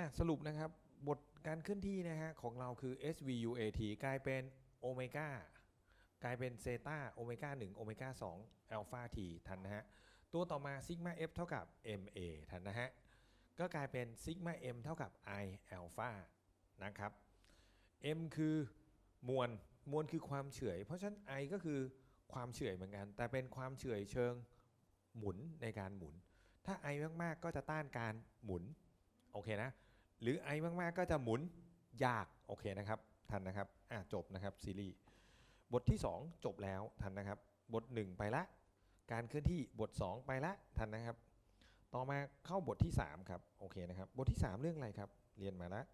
อะสรุปนะครับ บทการเคลื่อนที่นะฮะของเราคือ SVUAT กลายเป็นโอเมก้ากลายเป็นเซตาโอเมก้า1โอเมก้า2อัลฟาทีทันนะฮะ ตัวต่อมาซิกมา F เท่ากับ MA ทันนะฮะ ก็กลายเป็นซิกมา M เท่ากับ I อัลฟานะครับ M คือมวลมวลคือความเฉื่อย เพราะฉะนั้น I ก็คือความเฉื่อยเหมือนกัน แต่เป็นความเฉื่อยเชิงหมุนในการหมุน ถ้า I มากๆก็จะต้านการหมุน โอเคนะ หรือ I มาก ๆ ก็จะหมุนยากโอเคนะครับ ทันนะครับอะจบนะครับซีรีส์บทที่ 2 จบแล้วทันนะครับ บท 1 ไปละ การเคลื่อนที่บท 2 ไปละทันนะครับ ต่อมาเข้าบทที่ 3 ครับโอเคนะครับ บทที่ 3 เรื่องอะไรครับ เรียนมาแล้ว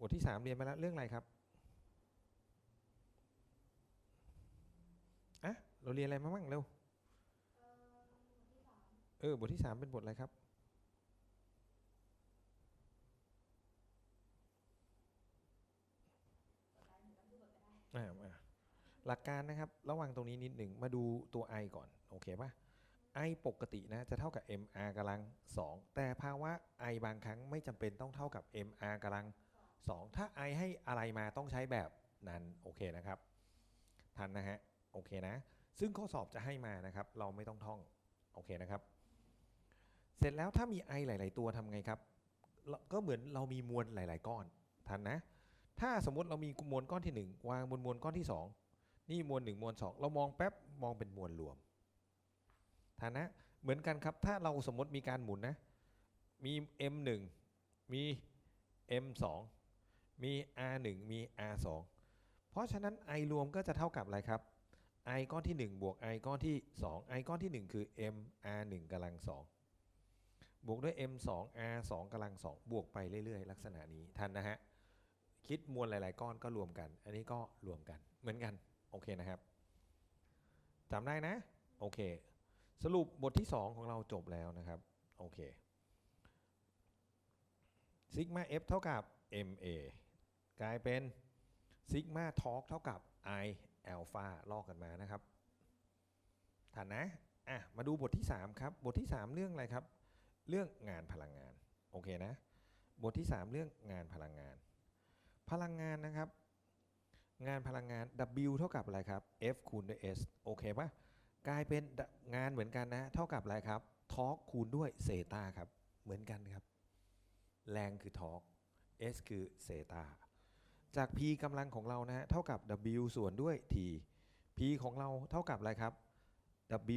บทที่ 3 เรียนมาแล้วเรื่องอะไรครับอะเราเรียนอะไรมาบ้างเร็ว เออบทที่3เป็นบทอะไรครับ หลักการนะครับ ระหว่างตรงนี้นิดหนึ่งมาดูตัว i ก่อน โอเคปะ i ปกตินะ จะเท่ากับ mr กำลัง 2 แต่ภาวะ i บางครั้งไม่จำเป็นต้องเท่ากับ mr กำลัง 2 ถ้า i ให้อะไรมาต้องใช้แบบนั้น โอเคนะครับ ทันนะฮะ โอเคนะ ซึ่งข้อสอบจะให้มานะครับ เราไม่ต้องท่อง โอเคนะครับ เสร็จแล้วถ้ามี i หลาย ๆ ตัวทำไงครับ ก็เหมือนเรามีมวลหลาย ๆ ก้อนทันนะ ถ้าสมมติเรามีมวลก้อนที่ 1 วางบนมวลก้อนที่ 2 นี่มวล1มวล2 เรามองแป๊บมองเป็นมวลรวมฐานะเหมือนกันครับ ถ้าเราสมมติมีการหมุนนะ มี m1 มี m2 มี r1 มี r2 เพราะฉะนั้น i รวมก็จะเท่ากับอะไรครับ i ก้อนที่ 1 บวก i ก้อนที่ 2 i ก้อนที่ 1 คือ m r1 กำลัง2 บวกด้วย m 2 r 2กำลัง 2 บวกไปเรื่อยๆ ลักษณะนี้ทันนะฮะ คิดมวลหลาย ๆ ก้อนก็รวมกัน อันนี้ก็รวมกันเหมือนกัน โอเคนะครับจำได้นะ โอเค สรุปบทที่ 2 ของเราจบแล้วนะครับ โอเคซิกมา F เท่ากับ MA กลายเป็นซิกมาทอ k เท่ากับ I อัลฟาลอกกันมานะครับทันนะ อะ มาดูบทที่ 3 ครับ บทที่ 3 เรื่องอะไรครับ เรื่องงานพลังงานโอเคนะบทที่ 3 เรื่องงานพลังงาน พลังงานนะครับ งานพลังงาน W เท่ากับอะไรครับ F คูณด้วย S โอเคปะกลายเป็นงานเหมือนกันนะ เท่ากับอะไรครับทอ k คูณด้วยเซตาครับ เหมือนกันครับ แรงคือทอ k S คือเซตาจาก P กำลังของเรานะฮะเท่ากับ W ส่วนด้วย T P ของเราเท่ากับอะไรครับ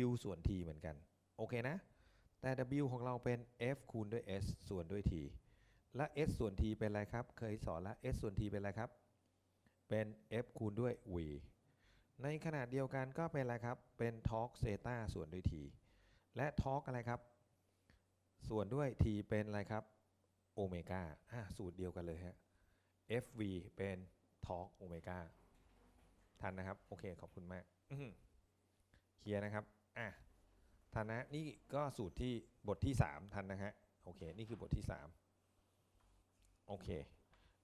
W ส่วน T เหมือนกัน โอเคนะ แต่ W ของเราเป็น F คูณด้วย S ส่วนด้วย T และ s ส่วน t เป็นอะไรครับ เคยสอนแล้ว s ส่วน t เป็นอะไรครับ เป็น f คูณด้วย v ในขนาดเดียวกันก็เป็นอะไรครับ เป็นทอ r q เซตาส่วนด้วย t และทอ r q อะไรครับ ส่วนด้วย t เป็นอะไรครับ โอเมก้าสูตรเดียวกันเลยฮะ fv เป็นทอ r q โอเมก้าทันนะครับ โอเค ขอบคุณมากเคลียร์นะครับ อะ ทันนะนี่ก็สูตรที่บทที่ 3 ทันนะฮะโอเคนี่คือบทที่ 3 โอเค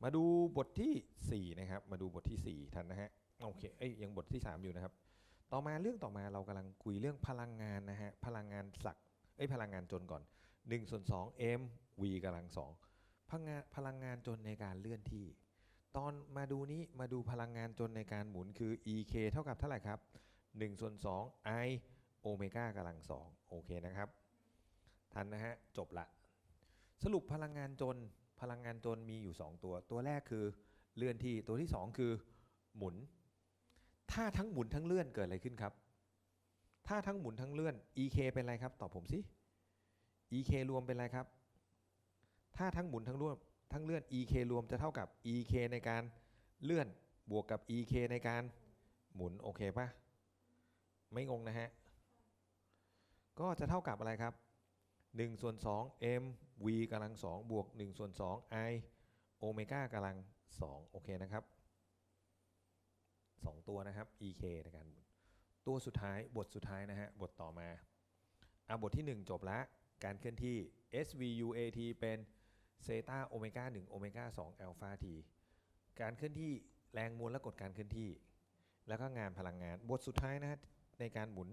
มาดูบทที่ 4 นะครับ มาดูบทที่ 4 ทันนะฮะโอเคเอ้ยยังบทที่ 3 อยู่นะครับ ต่อมาเรื่องต่อมาเรากำลังคุยเรื่องพลังงานนะฮะพลังงานศักดิ์เอ้ยพลังงานจนก่อน1ส่วน2 m v กำลัง2พลังงานพลังงานจนในการเลื่อนที่ ตอนมาดูนี้มาดูพลังงานจนในการหมุนคือ e k เท่ากับเท่าไหร่ครับ1ส่วน2 i โอเมก้ากำลัง2โอเคนะครับ ทันนะฮะ จบละ สรุปพลังงานจนพลังงานจนมีอยู่ 2 ตัว ตัวแรกคือเลื่อนที่ตัวที่ 2 คือหมุน ถ้าทั้งหมุนทั้งเลื่อนเกิดอะไรขึ้นครับ ถ้าทั้งหมุนทั้งเลื่อน EK เป็นอะไรครับ ตอบผมสิ EK รวมเป็นอะไรครับ ถ้าทั้งหมุนทั้งร่วมทั้งเลื่อน EK รวมจะเท่ากับ EK ในการเลื่อนบวกกับ EK ในการหมุนโอเคปะไม่งงนะฮะ ก็จะเท่ากับอะไรครับ1ส่วน2 m v กำลัง2บวก1ส่วน2 i โอเมก้ากำลัง2โอเคนะครับ 2 ตัวนะครับ ek ในการหมุนตัวสุดท้ายบทสุดท้ายนะฮะบทต่อมาอะบทที่ 1 จบละการเคลื่อนที่ SVUAT เป็นเซตาโอเมก้า1โอเมก้า2อัลฟาทีการเคลื่อนที่แรงมวลและกฎการเคลื่อนที่ แล้วก็งานพลังงานบทสุดท้ายนะฮะในการหมุน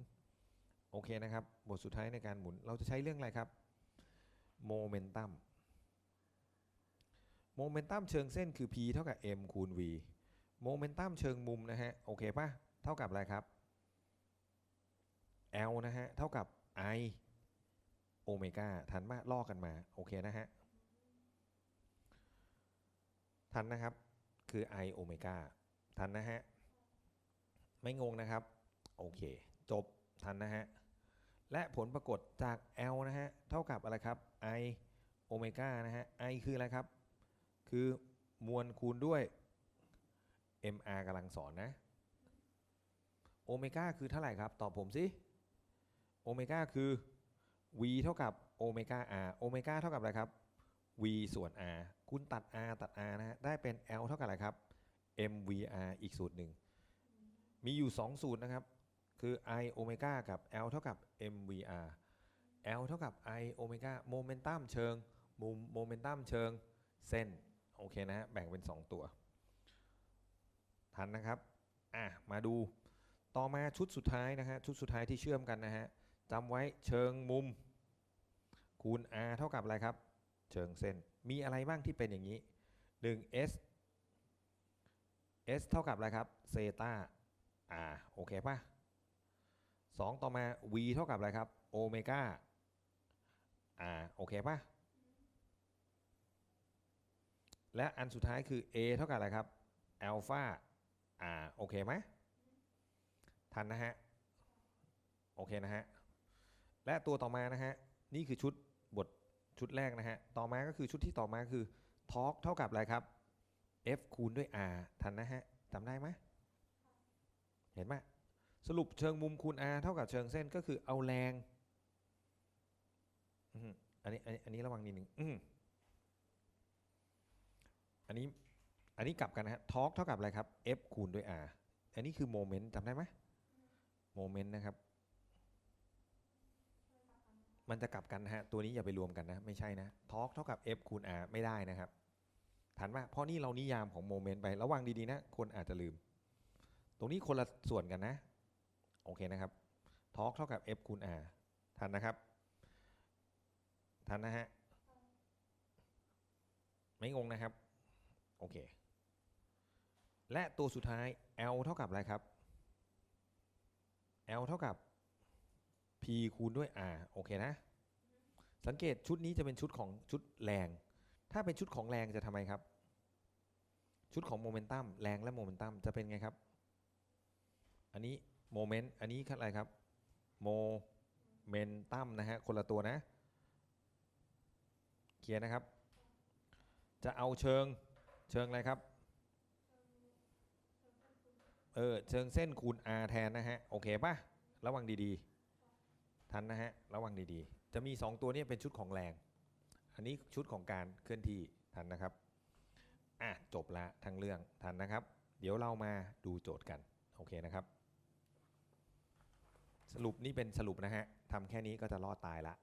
โอเคนะครับบทสุดท้ายในการหมุนเราจะใช้เรื่องอะไรครับโมเมนตัมโมเมนตัมเชิงเส้นคือ p เท่ากับ m คูณ v โมเมนตัมเชิงมุมนะฮะโอเคปะเท่ากับอะไรครับ L นะฮะเท่ากับ I โอเมก้าทันมาลอกกันมาโอเคนะฮะทันนะครับคือ I โอเมก้าทันนะฮะไม่งงนะครับโอเคจบทันนะฮะ และผลปรากฏจาก L นะฮะ เท่ากับอะไรครับ I โอเมก้านะฮะ I คืออะไรครับ คือมวลคูณด้วย mr กำลังสอนนะ โอเมก้าคือเท่าไหร่ครับ ตอบผมสิ โอเมก้าคือ v เท่ากับโอเมก้า r โอเมก้าเท่ากับอะไรครับ v ส่วน r คุณตัด r ตัด r นะฮะ ได้เป็น l เท่ากับอะไรครับ mvr อีกสูตรหนึ่ง มีอยู่ 2 สูตรนะครับ คือ i โอเมก้ากับ l เท่ากับ mvr l เท่ากับ i โอเมก้าโมเมนตัมเชิงมุมโมเมนตัมเชิงเส้น โอเคนะฮะแบ่งเป็น 2 ตัว ทันนะครับ อะ มาดูต่อมาชุดสุดท้ายนะฮะชุดสุดท้ายที่เชื่อมกันนะฮะจำไว้เชิงมุม คูณ r เท่ากับอะไรครับ เชิงเส้นมีอะไรบ้างที่เป็นอย่างนี้ 1 s s เท่ากับอะไรครับเซตา r โอเคป่ะ สองต่อมา v เท่ากับอะไรครับโอเมก้า r โอเคป่ะและอันสุดท้ายคือ a เท่ากับอะไรครับอัลฟา r โอเคไหมทันนะฮะโอเคนะฮะและตัวต่อมานะฮะนี่คือชุดบทชุดแรกนะฮะต่อมาก็คือชุดที่ต่อมาคือทอร์กเท่ากับอะไรครับ F คูณด้วย R ทันนะฮะจำได้ไหมเห็นไหม สรุปเชิงมุมคูณ R เท่ากับเชิงเส้นก็คือเอาแรงอันนี้อันนี้ระวังนิดหนึ่งอันนี้อันนี้กลับกันนะฮะทอร์กเท่ากับอะไรครับ F คูณด้วย R อันนี้คือโมเมนต์จำได้ไหมโมเมนต์นะครับ มันจะกลับกันนะฮะ ตัวนี้อย่าไปรวมกันนะ ไม่ใช่นะทอร์กเท่ากับ F คูณ R ไม่ได้นะครับทันว่าเพราะนี่เรานิยามของโมเมนต์ไประวังดีๆนะ คนอาจจะลืม ตรงนี้คนละส่วนกันนะ โอเคนะครับทอร์กเท่ากับ F คูณ R ทันนะครับ ทันนะฮะ ไม่งงนะครับ โอเค และตัวสุดท้าย L เท่ากับอะไรครับ L เท่ากับ P คูณด้วย R โอเคนะ สังเกตชุดนี้จะเป็นชุดของชุดแรง ถ้าเป็นชุดของแรงจะทำไมครับ ชุดของโมเมนตัมแรงและโมเมนตัมจะเป็นไงครับ อันนี้ โมเมนต์อันนี้คืออะไรครับโมเมนตัมนะฮะคนละตัวนะเคลียร์นะครับ จะเอาเชิงเชิงอะไรครับเออเชิงเส้นคูณ r แทนนะฮะโอเคป่ะระวังดีๆ ทันนะฮะระวังดีๆ จะมี 2 ตัวนี้เป็นชุดของแรง อันนี้ชุดของการเคลื่อนที่ทันนะครับอะจบละทั้งเรื่องทันนะครับ เดี๋ยวเรามาดูโจทย์กัน โอเคนะครับ สรุปนี่เป็นสรุปนะฮะทำแค่นี้ก็จะรอดตายละ